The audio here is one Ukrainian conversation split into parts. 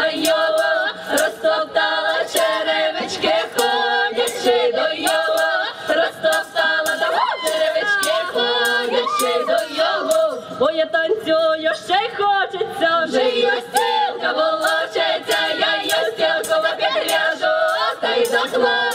до його, розтоптала черевички, ходячи до його, розтоптала до черевички, ходячи до його, бо я танцюю, ще й хочеться, вже й остілка волочеться, я й остілку лапі гляжу, та й захвачу.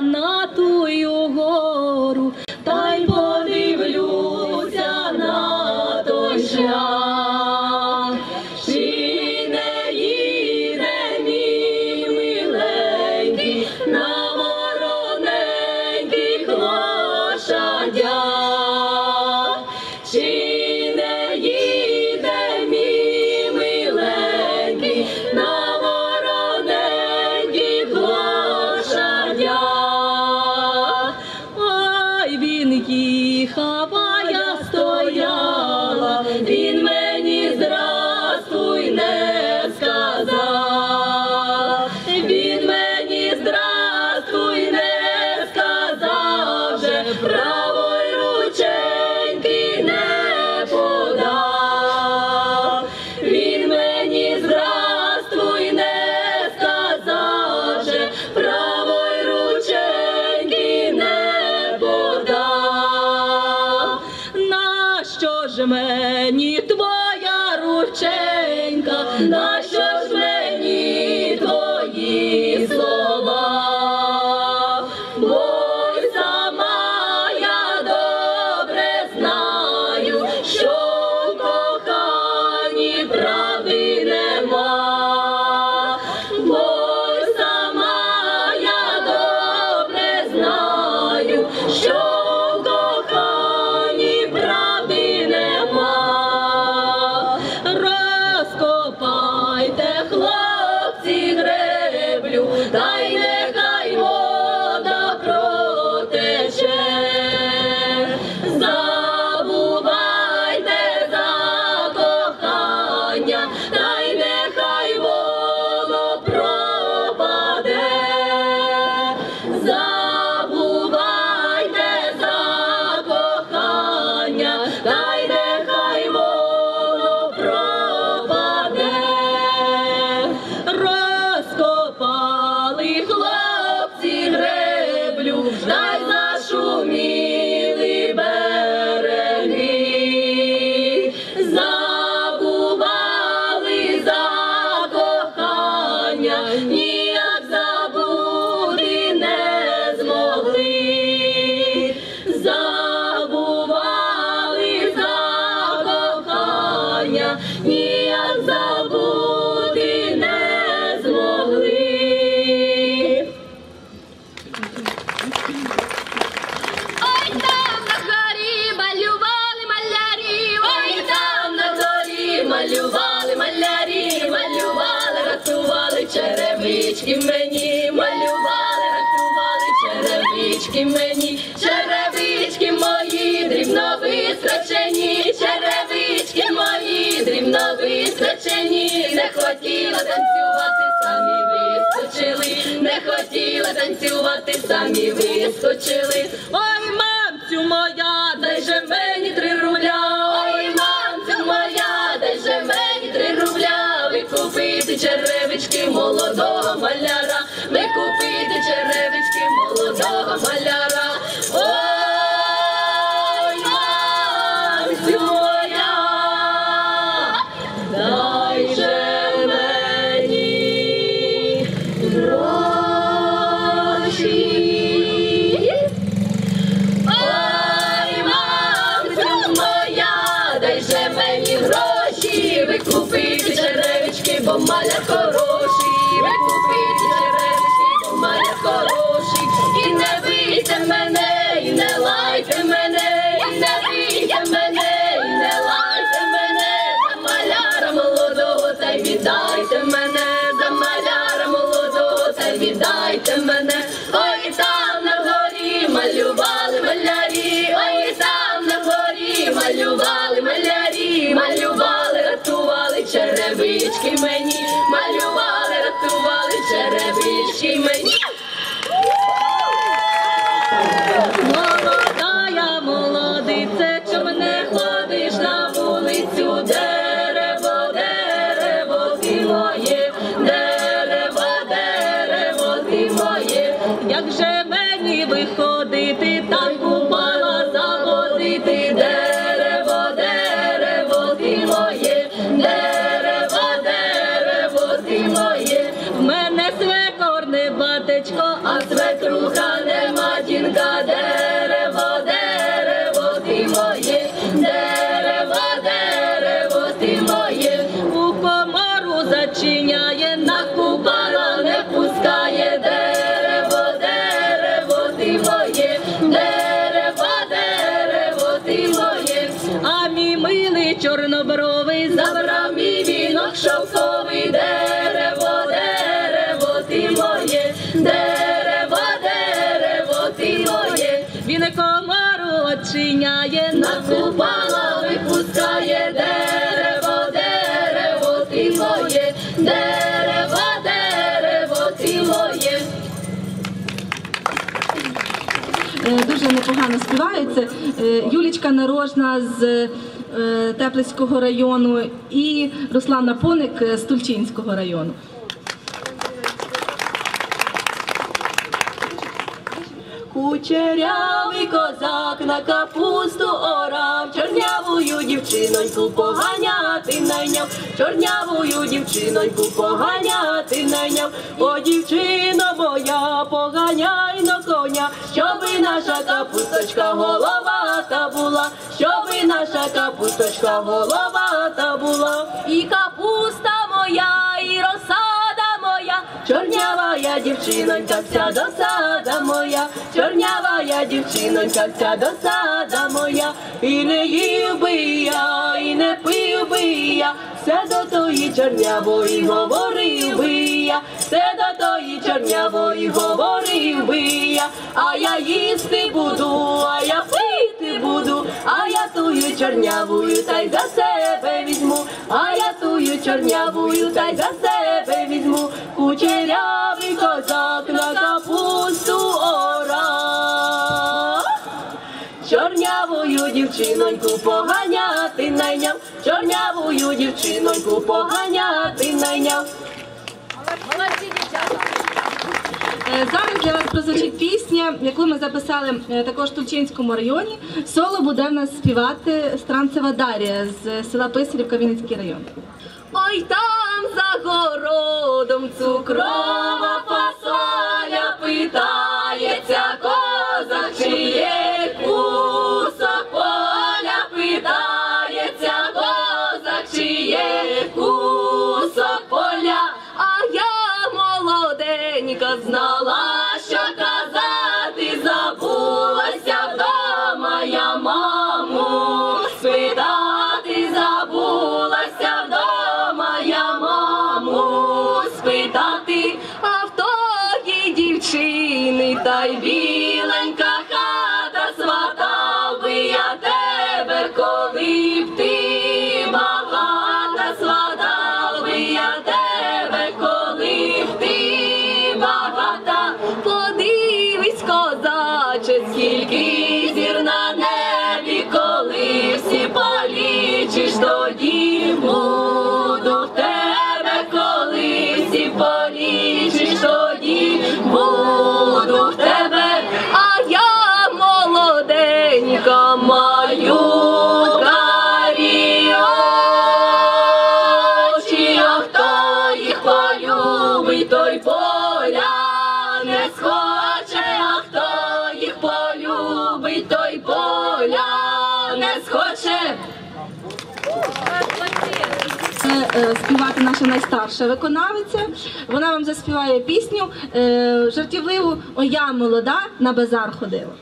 não черевички мені малювали, рахували черевички мені, черевички мої, дрібно вистрачені, черевички мої, дрібно вистрачені, не хотіла танцювати, самі вискочили, не хотіла танцювати, самі вискочили. Ой, мамцю моя, дай же мені. Kamala черевички мені, малювали, рятували черевички мені. Ти моє у комару зачиняє. погано співається. Е, Юлічка Нарожна з е, Теплицького району і Руслана Поник з Тульчинського району. Кучерявий козак на капусту орав, чорнявую дівчиноньку поганяти найняв, чорнявую дівчиноньку поганяти найняв. О, дівчино моя, поганяй на коня, щоби наша капусточка головата була, щоби наша капусточка головата була. І капуста моя, чорнява я дівчинонька, вся досада моя, чорнява я дівчинонька, вся досада моя, і не їв би я, і не пив би я, все до тої чорнявої говорив би я, все до тої чорнявої говорив би я, а я їсти буду, а я пити буду, а я тую чорнявую, та й за себе візьму, а я тую чорнявую, та й за себе візьму, кучерявий козак на капусту ора. Чорнявую дівчиноньку поганяти найняв, чорнявую дівчиноньку поганяти найняв. Е, Зараз для вас прозвучить пісня, яку ми записали е, також в Тульчинському районі. Соло буде в нас співати Странцева Дар'я з села Писарівка, Вінницький район. Ой там за городом цукрова фасоля питається козак, чи є не схоче. Це е, співати наша найстарша виконавиця. Вона вам заспіває пісню е, жартівливу О, я молода на базар ходила.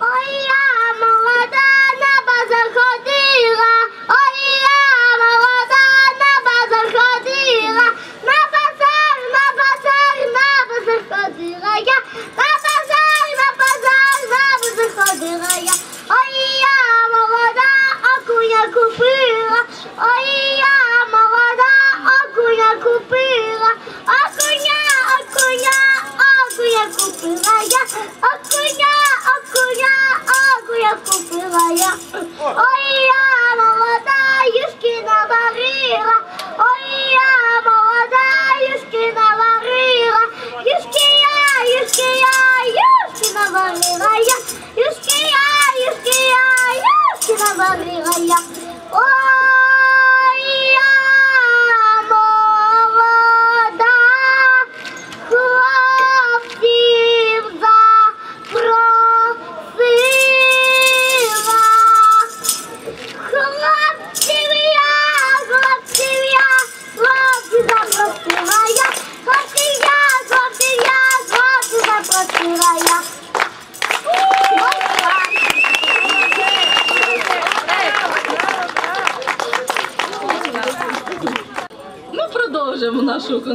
Ой, я молода на базар ходила, ой, я молода на базар ходила, ходила я, ой, я молода, окуня купила, ой, я молода, окуня купила, окуня, окуня, окуня купила я, окуня, окуня, окуня купила я. Ой, я молода, юшки наварила,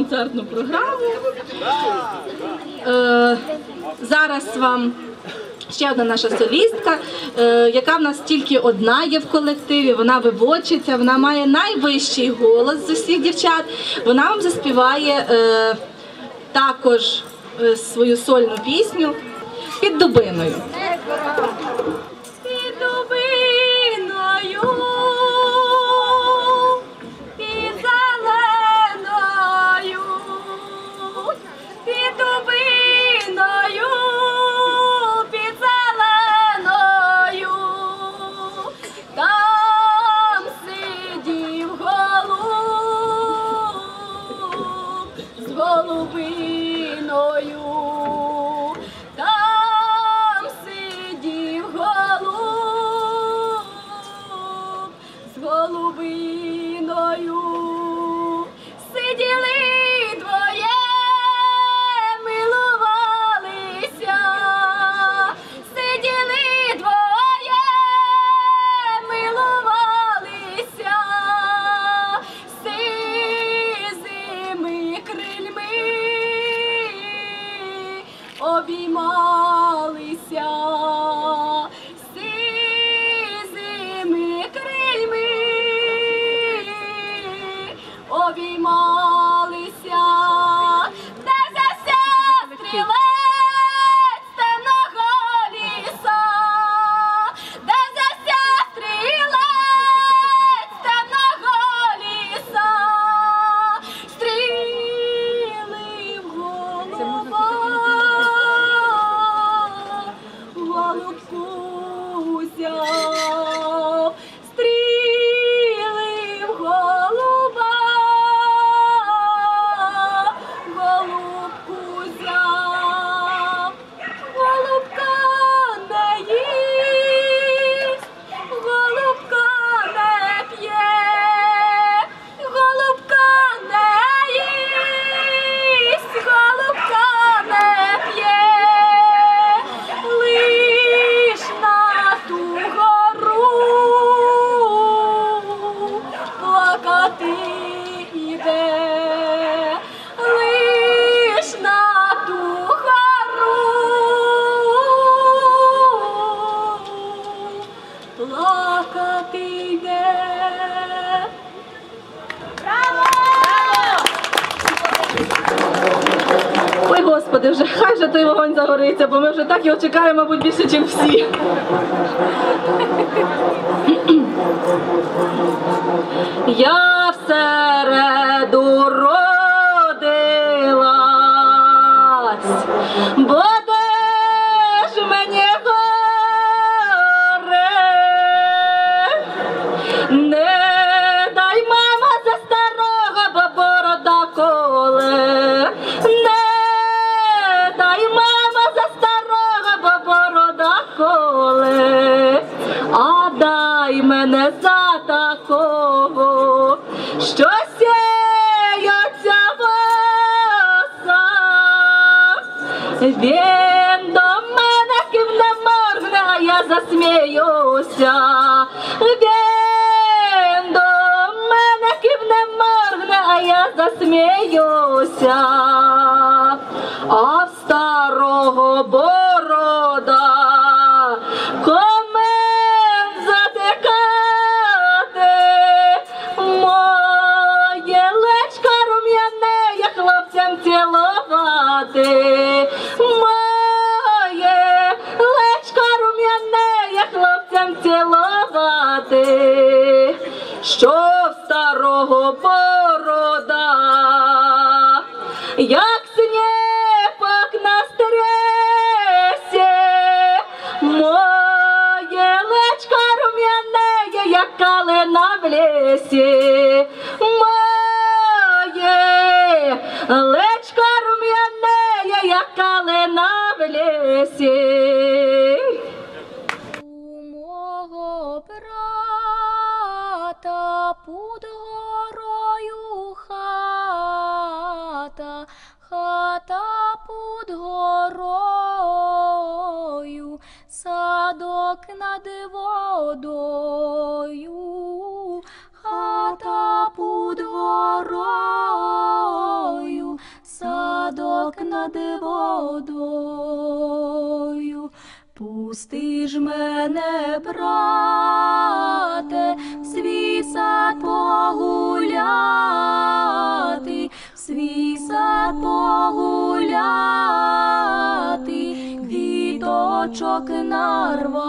концертну програму. Е, зараз вам ще одна наша солістка, е, яка в нас тільки одна є в колективі. Вона виводчиця, вона має найвищий голос з усіх дівчат. Вона вам заспіває е, також е, свою сольну пісню під дубиною. 寂寞 Господи, вже хай же той вогонь загориться, бо ми вже так його чекаємо, мабуть, більше, ніж всі. Я всереду родилась, такого, що сіється воса. Він до мене кивне моргне, а я засміюся. Він до мене кивне моргне, а я засміюся. Що старого борода, водою, хата під горою, садок над водою. Пусти ж мене, брате, в свій сад погуляти, в свій сад погуляти, квіточок нарвати,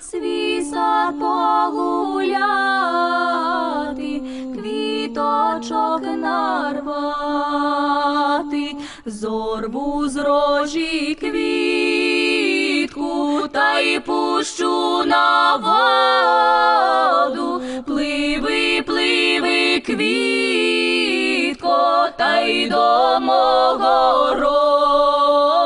свій сад погуляти, квіточок нарвати, зорву з рожі квітку та й пущу на воду, пливи, пливи, квітко, та й до мого роду,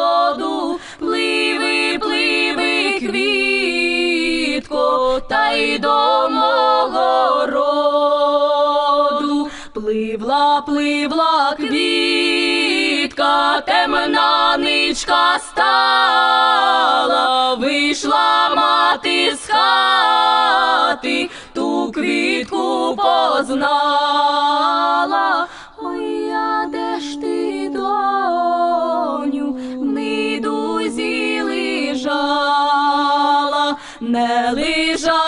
Запливла квітка, темна ничка стала, вийшла мати з хати, ту квітку познала. Ой, а де ж ти, доню, в нидузі лежала, не лежала.